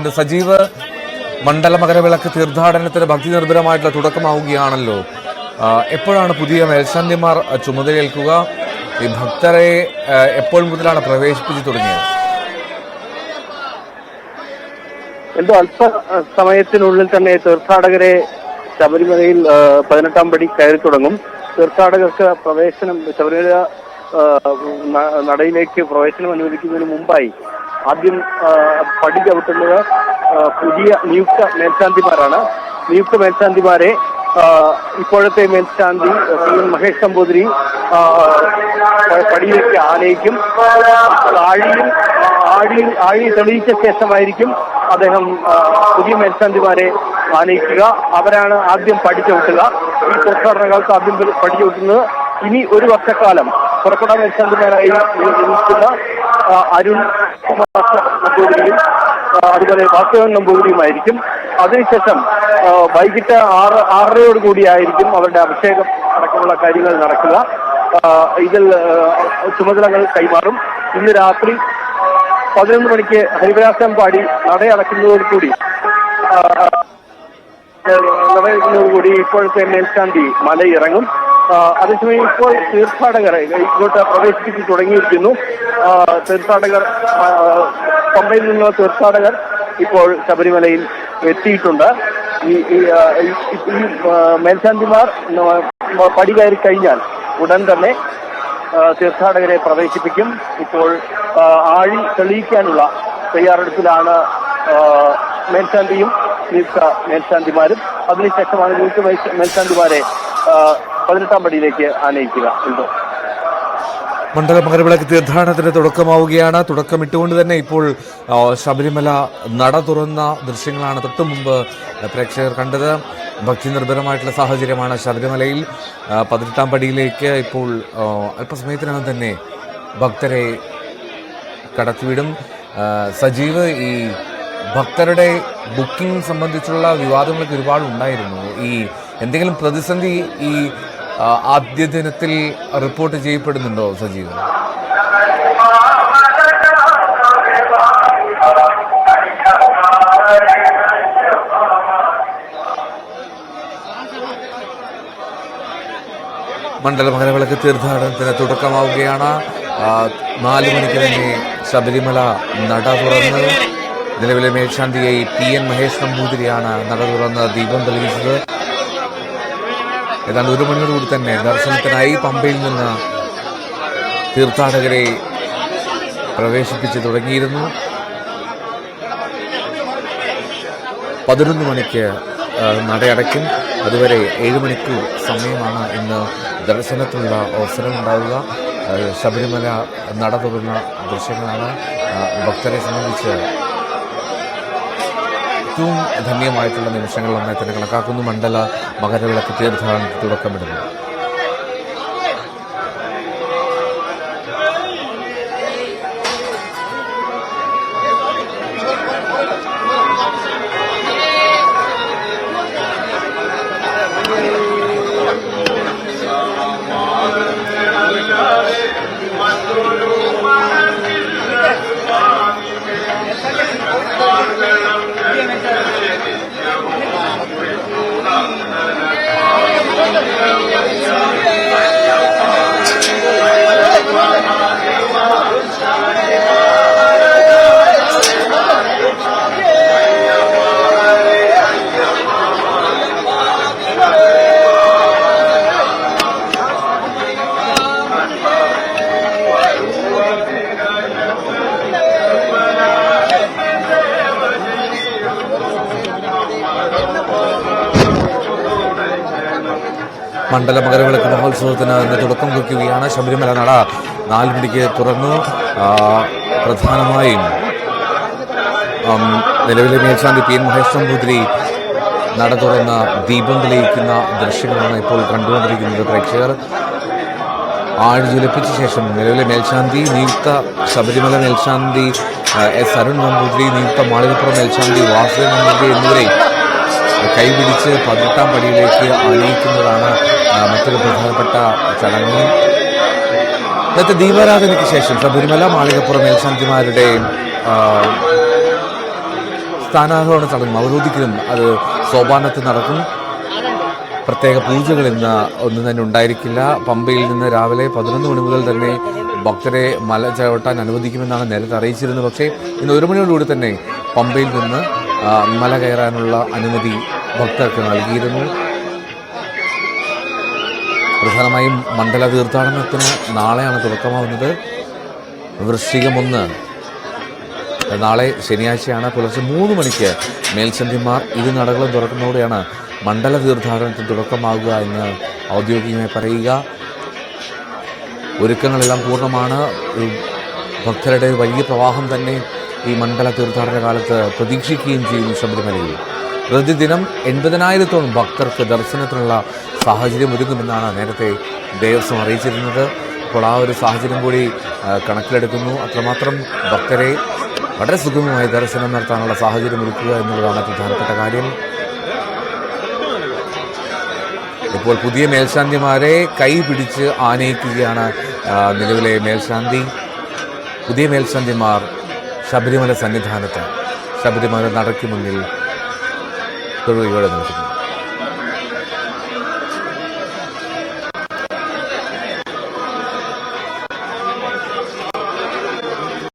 ചേരുന്നുണ്ട് സജീവ് മണ്ഡല മകരവിളക്ക് തീർത്ഥാടനത്തിന് ഭക്തി നിർഭരമായിട്ടുള്ള തുടക്കമാവുകയാണല്ലോ. എപ്പോഴാണ് പുതിയ മേൽശാന്തിമാർ ചുമതലയേൽക്കുക? ഈ ഭക്തരെ എപ്പോൾ മുതലാണ് പ്രവേശിപ്പിച്ചു തുടങ്ങിയത്? എന്തോ അല്പ സമയത്തിനുള്ളിൽ തന്നെ തീർത്ഥാടകരെ ശബരിമലയിൽ പതിനെട്ടാം പടി കയറി തുടങ്ങും. തീർത്ഥാടകർക്ക് പ്രവേശനം ശബരിമല നടയിലേക്ക് പ്രവേശനം അനുവദിക്കുന്നതിന് മുമ്പായി ആദ്യം പടി ചവിട്ടുന്നത് പുതിയ നിയുക്ത മേൽശാന്തിമാരാണ്. നിയുക്ത മേൽശാന്തിമാരെ ഇപ്പോഴത്തെ മേൽശാന്തി പി എൻ മഹേഷ് നമ്പൂതിരി പടിയിലേക്ക് ആനയിക്കും. ആഴിയിൽ ആഴി ആഴി തെളിയിച്ച ശേഷമായിരിക്കും അദ്ദേഹം പുതിയ മേൽശാന്തിമാരെ ആനയിക്കുക. അവരാണ് ആദ്യം പഠിച്ചുവിട്ടുക ഈ തീർത്ഥാടന കാലത്ത് ആദ്യം പഠിച്ചുവിട്ടുന്നത് ഇനി ഒരു വർഷക്കാലം പുറപ്പെടാൻ മേൽശാന്തിമാരായി നിൽക്കുന്ന അരുൺ നമ്പൂതിരിയും അതുപോലെ വാസുദേവൻ നമ്പൂതിരിയുമായിരിക്കും. അതിനുശേഷം വൈകിട്ട് ആറ് ആറരയോട് കൂടിയായിരിക്കും അവരുടെ അഭിഷേകം അടക്കമുള്ള കാര്യങ്ങൾ നടക്കുക. ഇതിൽ ചുമതലകൾ കൈമാറും. ഇന്ന് രാത്രി പതിനൊന്ന് മണിക്ക് ഹരിവരാസം പാടി നടയടക്കുന്നതോടുകൂടി നടയടക്കുന്നതോടുകൂടി ഇപ്പോഴത്തെ മേൽശാന്തി മലയിറങ്ങും. അതേസമയം ഇപ്പോൾ തീർത്ഥാടകരെ ഇങ്ങോട്ട് പ്രവേശിപ്പിച്ച് തുടങ്ങിയിരിക്കുന്നു. തീർത്ഥാടകർ പമ്പയിൽ നിന്നുള്ള തീർത്ഥാടകർ ഇപ്പോൾ ശബരിമലയിൽ എത്തിയിട്ടുണ്ട്. ഈ മേൽശാന്തിമാർ പടി കയറി കഴിഞ്ഞാൽ ഉടൻ തന്നെ തീർത്ഥാടകരെ പ്രവേശിപ്പിക്കും. ഇപ്പോൾ ആഴി തെളിയിക്കാനുള്ള തയ്യാറെടുപ്പിലാണ് മേൽശാന്തിയും നിയുക്ത മേൽശാന്തിമാരും. അതിനുശേഷമാണ് നിയുക്ത മേൽശ- മേൽശാന്തിമാരെ പതിനെട്ടാം പടിയിലേക്ക് ആനയിക്കുക. മണ്ഡല മകരവിളക്ക് തീർത്ഥാടനത്തിന് തുടക്കമാവുകയാണ്. തുടക്കമിട്ടുകൊണ്ട് തന്നെ ഇപ്പോൾ ശബരിമല നട തുറന്ന ദൃശ്യങ്ങളാണ് തൊട്ടു മുമ്പ് പ്രേക്ഷകർ കണ്ടത്. ഭക്തി നിർഭരമായിട്ടുള്ള സാഹചര്യമാണ് ശബരിമലയിൽ. പതിനെട്ടാം പടിയിലേക്ക് ഇപ്പോൾ അല്പസമയത്തിനകം തന്നെ ഭക്തരെ കടത്തിവിടും. സജീവ് ഈ ഭക്തരുടെ ബുക്കിംഗ് സംബന്ധിച്ചുള്ള വിവാദങ്ങളൊക്കെ ഒരുപാട് ഉണ്ടായിരുന്നു ഈ എന്തെങ്കിലും പ്രതിസന്ധി ഈ ആദ്യ ദിനത്തിൽ റിപ്പോർട്ട് ചെയ്യപ്പെടുന്നുണ്ടോ സജീവ്? മണ്ഡല മകരവിളക്ക് തീർത്ഥാടനത്തിന് തുടക്കമാവുകയാണ്. നാല് മണിക്ക് തന്നെ ശബരിമല നട തുറന്ന് നിലവിലെ മേൽശാന്തിയായി പി എൻ മഹേഷ് നമ്പൂതിരിയാണ് നട തുറന്ന് ദീപം തെളിയിച്ചത്. ഏതാണ്ട് ഒരു മണിയോടുകൂടി തന്നെ ദർശനത്തിനായി പമ്പയിൽ നിന്ന് തീർത്ഥാടകരെ പ്രവേശിപ്പിച്ച് തുടങ്ങിയിരുന്നു. പതിനൊന്ന് മണിക്ക് നടയടയ്ക്കും. അതുവരെ ഏഴ് മണിക്കൂർ സമയമാണ് ഇന്ന് ദർശനത്തിനുള്ള അവസരം ഉണ്ടാവുക ശബരിമല നട തുറന്ന ദൃശ്യങ്ങളാണ്. ഭക്തരെ സംബന്ധിച്ച് ഏറ്റവും ധന്യമായിട്ടുള്ള നിമിഷങ്ങളിലൊന്നായി തന്നെ കണക്കാക്കുന്നു. മണ്ഡല മകരവിളക്ക് തീർത്ഥാടനത്തിൽ തുടക്കമിടുന്നു മണ്ഡല മകരവിളക്ക് മഹോത്സവത്തിന് ഇന്ന് തുടക്കം കുറിക്കുകയാണ്. ശബരിമല നട നാല് മണിക്ക് തുറന്നു പ്രധാനമായും നിലവിലെ മേൽശാന്തി പി എൻ മഹേഷ് നമ്പൂതിരി നട തുറന്ന് ദീപം തെളിയിക്കുന്ന ദൃശ്യങ്ങളാണ് ഇപ്പോൾ കണ്ടുകൊണ്ടിരിക്കുന്നത് പ്രേക്ഷകർ. ആഴ് ജ്വലിപ്പിച്ച ശേഷം നിലവിലെ മേൽശാന്തി നിയുക്ത ശബരിമല മേൽശാന്തി എസ് അരുൺ നമ്പൂതിരി നിയുക്ത മാളികപ്പുറം മേൽശാന്തി വാസുദേവ് നമ്പൂതിരി എന്നിവരെ കൈപിടിച്ച് പതിനെട്ടാം പടിയിലേക്ക് പ്രധാനപ്പെട്ട ചടങ്ങ്. ഇന്നത്തെ ദീപാരാധനയ്ക്ക് ശേഷം ശബരിമല മാളികപ്പുറം മേൽശാന്തിമാരുടെയും സ്ഥാനാരോഹണ ചടങ്ങും അവരോധിക്കലും അത് സോപാനത്തിൽ നടക്കും. പ്രത്യേക പൂജകൾ ഇന്ന് ഒന്നും തന്നെ ഉണ്ടായിരിക്കില്ല. പമ്പയിൽ നിന്ന് രാവിലെ പതിനൊന്ന് മണി മുതൽ തന്നെ ഭക്തരെ മല ചവിട്ടാൻ അനുവദിക്കുമെന്നാണ് നേരത്തെ അറിയിച്ചിരുന്നത്. പക്ഷേ ഇന്ന് ഒരു മണിയോടുകൂടി തന്നെ പമ്പയിൽ നിന്ന് മല കയറാനുള്ള അനുമതി ഭക്തർക്ക് നൽകിയിരുന്നു. പ്രധാനമായും മണ്ഡല തീർത്ഥാടനത്തിന് നാളെയാണ് തുടക്കമാവുന്നത്. വൃശ്ചികമൊന്ന്. നാളെ ശനിയാഴ്ചയാണ് പുലർച്ചെ മൂന്ന് മണിക്ക് മേൽശന്തിമാർ ഇരു നടകളും തുറക്കുന്നതോടെയാണ് മണ്ഡല തീർത്ഥാടനത്തിന് തുടക്കമാകുക എന്ന് ഔദ്യോഗികമായി പറയുക. ഒരുക്കങ്ങളെല്ലാം പൂർണമാണ്. ഭക്തരുടെ വലിയ പ്രവാഹം തന്നെ ഈ മണ്ഡല തീർത്ഥാടന കാലത്ത് പ്രതീക്ഷിക്കുകയും ചെയ്യും ശബരിമലയിൽ. പ്രതിദിനം എൺപതിനായിരത്തോളം ഭക്തർക്ക് ദർശനത്തിനുള്ള സാഹചര്യം ഒരുങ്ങുമെന്നാണ് നേരത്തെ ദേവസ്വം അറിയിച്ചിരുന്നത്. അപ്പോൾ ആ ഒരു സാഹചര്യം കൂടി കണക്കിലെടുക്കുന്നു. അത്രമാത്രം ഭക്തരെ വളരെ സുഗമമായി ദർശനം നടത്താനുള്ള സാഹചര്യം ഒരുക്കുക എന്നുള്ളതാണ് പ്രധാനപ്പെട്ട കാര്യം. ഇപ്പോൾ പുതിയ മേൽശാന്തിമാരെ കൈ പിടിച്ച് ആനയിക്കുകയാണ് നിലവിലെ മേൽശാന്തി. പുതിയ മേൽശാന്തിമാർ ശബരിമല സന്നിധാനത്ത് ശബരിമല നടയ്ക്ക് 都是有点东西.